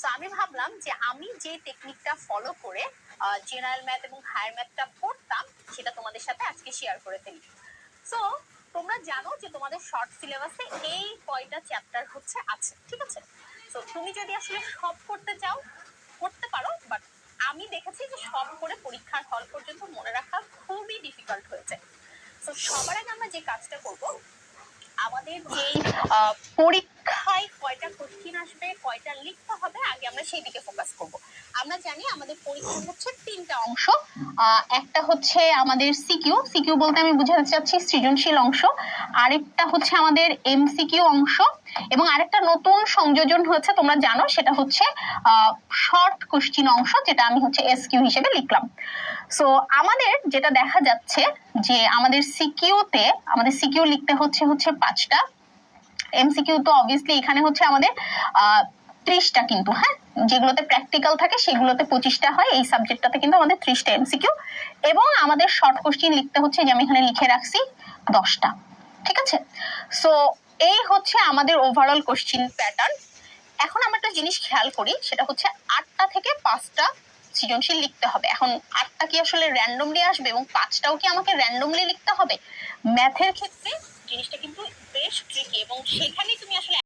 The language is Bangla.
সো আমি ভাবলাম যে আমি যে টেকনিকটা ফলো করে জেনারেল ম্যাথ এবং হায়ার ম্যাথটা পড়তাম সেটা তোমাদের সাথে আজকে শেয়ার করে ফেলি। সো তোমরা জানো যে তোমাদের শর্ট সিলেবাসে এই কয়টা চ্যাপ্টার হচ্ছে, আছে, ঠিক আছে? সো তুমি যদি আসলে সব করতে চাও, করতে পারো বাট আমি দেখেছি যে সব করে পরীক্ষার হল পর্যন্ত মনে রাখা খুবই ডিফিকাল্ট হয়ে যায় সবার আগে আমরা যে কাজটা করব, আমাদের যে পরীক্ষায় কয়টা কোশ্চিন আসবে লিখতে হবে, আগে আমরা সেই দিকে ফোকাস করব। আমরা জানি আমাদের পরীক্ষা হচ্ছে তিনটা অংশ। একটা হচ্ছে আমাদের সিকিউ সিকিউ বলতে আমি বুঝাতে চাচ্ছি সৃজনশীল অংশ। আরেকটা হচ্ছে আমাদের এমসিকিউ অংশ। এবং আরেকটা নতুন সংযোজন হচ্ছে তোমরা জানো, সেটা হচ্ছে শর্ট কোশ্চিন অংশ, যেটা আমি হচ্ছে এসকিউ হিসেবে লিখলাম। সো আমাদের যেটা দেখা যাচ্ছে যে আমাদের সিকিউতে আমাদের সিকিউ লিখতে হচ্ছে হচ্ছে পাঁচটা। এমসিকিউ তো অবভিয়াসলি এখানে হচ্ছে আমাদের ত্রিশটা কিন্তু হ্যাঁ? যেগুলোতে প্র্যাকটিক্যাল থাকে, সেগুলোতে পঁচিশটা হয়। এই সাবজেক্টটাতে কিন্তু আমাদের ত্রিশটা এমসিকিউ এবং আমাদের শর্ট কোশ্চিন লিখতে হচ্ছে, যে আমি এখানে লিখে রাখছি দশটা। ঠিক আছে? সো এই হচ্ছে আমাদের ওভারঅল কোশ্চিন প্যাটার্ন এখন আমরা একটা জিনিস খেয়াল করি, সেটা হচ্ছে আটটা থেকে পাঁচটা সৃজনশীল লিখতে হবে। এখন আটটা কি আসলে র্যান্ডমলি আসবে এবং পাঁচটাও কি আমাকে র্যান্ডমলি লিখতে হবে? ম্যাথের ক্ষেত্রে জিনিসটা কিন্তু বেশ ট্রিকি এবং আসলে